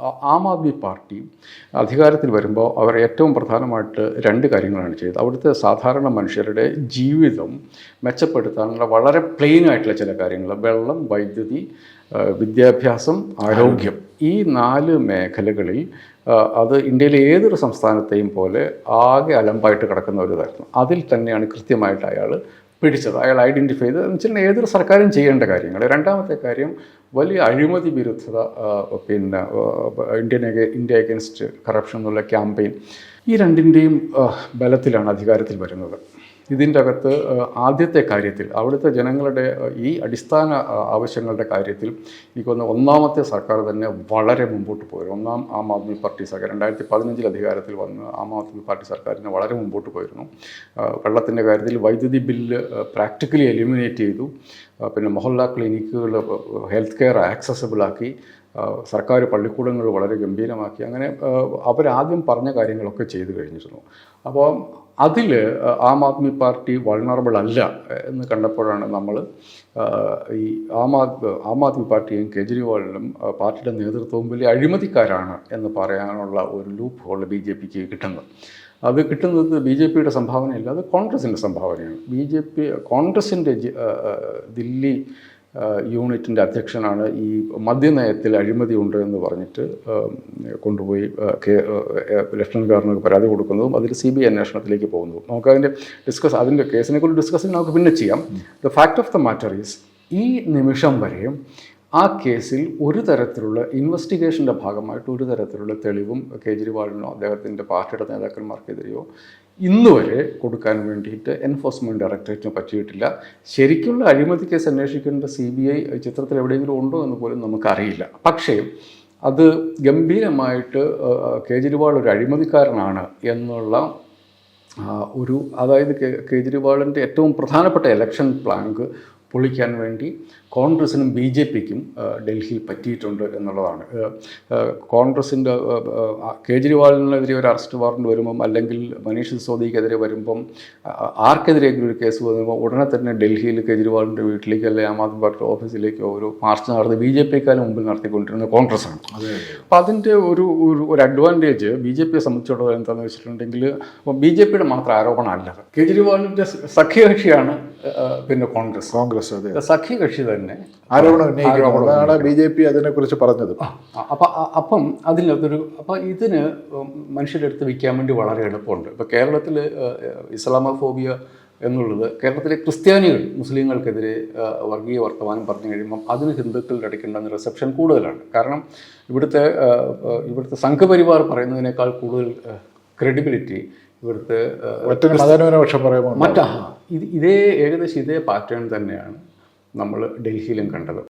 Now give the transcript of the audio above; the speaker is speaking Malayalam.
ആ- ആദ്മി പാർട്ടി അധികാരത്തിൽ വരുമ്പോൾ അവർ ഏറ്റവും പ്രധാനമായിട്ട് രണ്ട് കാര്യങ്ങളാണ് ചെയ്തത്. അവിടുത്തെ സാധാരണ മനുഷ്യരുടെ ജീവിതം മെച്ചപ്പെടുത്താനുള്ള വളരെ പ്ലെയിൻ ആയിട്ടുള്ള ചില കാര്യങ്ങൾ. വെള്ളം വൈദ്യുതി വിദ്യാഭ്യാസം ആരോഗ്യം. ഈ നാല് മേഖലകളിൽ അത് ഇന്ത്യയിലെ ഏതൊരു സംസ്ഥാനത്തെയും പോലെ ആകെ അലമ്പായിട്ട് കിടക്കുന്ന ഒരു ഇതായിരുന്നു അതിൽ തന്നെയാണ് കൃത്യമായിട്ട് അയാൾ പിടിച്ചത്. അയാൾ ഐഡന്റിഫൈ ചെയ്ത്. എന്ന് വെച്ചാൽ ഏതൊരു സർക്കാരും ചെയ്യേണ്ട കാര്യങ്ങൾ. രണ്ടാമത്തെ കാര്യം വലിയ അഴിമതി വിരുദ്ധത പിന്നെ ഇന്ത്യൻ ഇന്ത്യ അഗേൻസ്റ്റ് കറപ്ഷൻ എന്നുള്ള ക്യാമ്പയിൻ ഈ രണ്ടിന്റെയും ബലത്തിലാണ് അധികാരത്തിൽ വരുന്നത്. ഇതിന്റെ അകത്ത് ആദ്യത്തെ കാര്യത്തിൽ അവിടുത്തെ ജനങ്ങളുടെ ഈ അടിസ്ഥാന ആവശ്യങ്ങളുടെ കാര്യത്തിൽ എനിക്കൊന്ന് ഒന്നാമത്തെ സർക്കാർ തന്നെ വളരെ മുമ്പോട്ട് പോയിരുന്നു ഒന്നാം ആം ആദ്മി പാർട്ടി സർക്കാർ രണ്ടായിരത്തി പതിനഞ്ചിൽ അധികാരത്തിൽ വന്ന് ആം ആദ്മി പാർട്ടി സർക്കാരിന് വളരെ മുമ്പോട്ട് പോയിരുന്നു. വെള്ളത്തിന്റെ കാര്യത്തിൽ വൈദ്യുതി ബില്ല് പ്രാക്ടിക്കലി എലിമിനേറ്റ് ചെയ്തു. പിന്നെ മൊഹല്ല ക്ലിനിക്കുകൾ ഹെൽത്ത് കെയർ ആക്സസബിൾ ആക്കി. സർക്കാർ പള്ളിക്കൂടങ്ങൾ വളരെ ഗംഭീരമാക്കി. അങ്ങനെ അവരാദ്യം പറഞ്ഞ കാര്യങ്ങളൊക്കെ ചെയ്തു കഴിഞ്ഞിരുന്നു. അപ്പോൾ അതിൽ ആം ആദ്മി പാർട്ടി വൾണറബിൾ അല്ല എന്ന് കണ്ടപ്പോഴാണ് നമ്മൾ ഈ ആം ആദ്മി ആം ആദ്മി പാർട്ടിയും കേജ്രിവാളിനും പാർട്ടിയുടെ നേതൃത്വവും വലിയ അഴിമതിക്കാരാണ് എന്ന് പറയാനുള്ള ഒരു ലൂപ്പ് ഹോൾ ബി ജെ പിക്ക് കിട്ടുന്നത്. അത് കിട്ടുന്നത് ബി ജെ പിയുടെ സംഭാവനയല്ല അത് കോൺഗ്രസിന്റെ സംഭാവനയാണ്. ബി ജെ പി കോൺഗ്രസിന്റെ ദില്ലി യൂണിറ്റിന്റെ അധ്യക്ഷനാണ് ഈ മദ്യനയത്തിൽ അഴിമതി ഉണ്ട് എന്ന് പറഞ്ഞിട്ട് കൊണ്ടുപോയി ലഫ്റ്റനന്റ് ഗവർണർക്ക് പരാതി കൊടുക്കുന്നതും അതിൽ സി ബി ഐ അന്വേഷണത്തിലേക്ക് പോകുന്നതും. നമുക്ക് അതിന്റെ ഡിസ്കസ് അതിന്റെ കേസിനെക്കുറിച്ച് ഡിസ്കസ് നമുക്ക് പിന്നെ ചെയ്യാം. The fact of the matter is ഈ നിമിഷം വരെയും ആ കേസിൽ ഒരു തരത്തിലുള്ള ഇൻവെസ്റ്റിഗേഷന്റെ ഭാഗമായിട്ട് ഒരു തരത്തിലുള്ള തെളിവും കേജ്രിവാളിനോ അദ്ദേഹത്തിന്റെ പാർട്ടിയുടെ നേതാക്കന്മാർക്കെതിരെയോ ഇന്ന് വരെ കൊടുക്കാൻ വേണ്ടിയിട്ട് എൻഫോഴ്സ്മെന്റ് ഡയറക്ടറേറ്റിന് പറ്റിയിട്ടില്ല. ശരിക്കുള്ള അഴിമതി കേസ് അന്വേഷിക്കേണ്ട സി ബി ഐ ചിത്രത്തിൽ എവിടെയെങ്കിലും ഉണ്ടോ എന്ന് പോലും നമുക്കറിയില്ല. പക്ഷേ അത് ഗംഭീരമായിട്ട് കേജ്രിവാൾ ഒരു അഴിമതിക്കാരനാണ് എന്നുള്ള ഒരു അതായത് കേജ്രിവാളിന്റെ ഏറ്റവും പ്രധാനപ്പെട്ട ഇലക്ഷൻ പ്ലാങ്ക് പൊളിക്കാൻ വേണ്ടി കോൺഗ്രസിനും ബി ജെ പിക്കും ഡൽഹിയിൽ പറ്റിയിട്ടുണ്ട് എന്നുള്ളതാണ്. കോൺഗ്രസിന്റെ കേജ്രിവാളിനെതിരെ ഒരു അറസ്റ്റ് വാറണ്ട് വരുമ്പം അല്ലെങ്കിൽ മനീഷ് സിസോദിക്കെതിരെ വരുമ്പം ആർക്കെതിരെയെങ്കിലും ഒരു കേസ് വരുമ്പോൾ ഉടനെ തന്നെ ഡൽഹിയിൽ കേജ്രിവാളിന്റെ വീട്ടിലേക്ക് അല്ലെങ്കിൽ ആം ആദ്മി പാർട്ടി ഓഫീസിലേക്കോ ഒരു മാർച്ച് നടത്തി ബി ജെ പിക്കാലം മുമ്പിൽ നടത്തിക്കൊണ്ടിരുന്നത് കോൺഗ്രസ്സാണ് അപ്പോൾ അതിന്റെ ഒരു ഒരു അഡ്വാന്റേജ് ബി ജെ പിയെ സംബന്ധിച്ചിടത്തോളം എന്താണെന്ന് വെച്ചിട്ടുണ്ടെങ്കിൽ ബി ജെ പിയുടെ മാത്രം ആരോപണമല്ല. കേജ്രിവാളിന്റെ സഖ്യകക്ഷിയാണ് പിന്നെ കോൺഗ്രസ്. കോൺഗ്രസ്. അതെ സഖ്യകക്ഷി തന്നെ. ആരോപണം ഉന്നയിക്കണം അതാണ് ബി ജെ പി അതിനെക്കുറിച്ച് പറഞ്ഞത്. അപ്പം അപ്പം അതിനകത്തൊരു അപ്പം ഇതിന് മനുഷ്യരുടെ അടുത്ത് വിൽക്കാൻ വേണ്ടി വളരെ എളുപ്പമുണ്ട്. ഇപ്പം കേരളത്തിൽ ഇസ്ലാമോഫോബിയ എന്നുള്ളത് കേരളത്തിലെ ക്രിസ്ത്യാനികൾ മുസ്ലിങ്ങൾക്കെതിരെ വർഗീയ വർത്തമാനം പറഞ്ഞു കഴിയുമ്പം അതിന് ഹിന്ദുക്കളുടെ ഇടയ്ക്കുണ്ടാകുന്ന റിസപ്ഷൻ കൂടുതലാണ്. കാരണം ഇവിടുത്തെ ഇവിടുത്തെ സംഘപരിവാർ പറയുന്നതിനേക്കാൾ കൂടുതൽ ക്രെഡിബിലിറ്റി ഇവിടുത്തെ മറ്റാ ഇത് ഇതേ ഏകദേശം ഇതേ പാറ്റേൺ തന്നെയാണ് നമ്മൾ ഡൽഹിയിലും കണ്ടത്.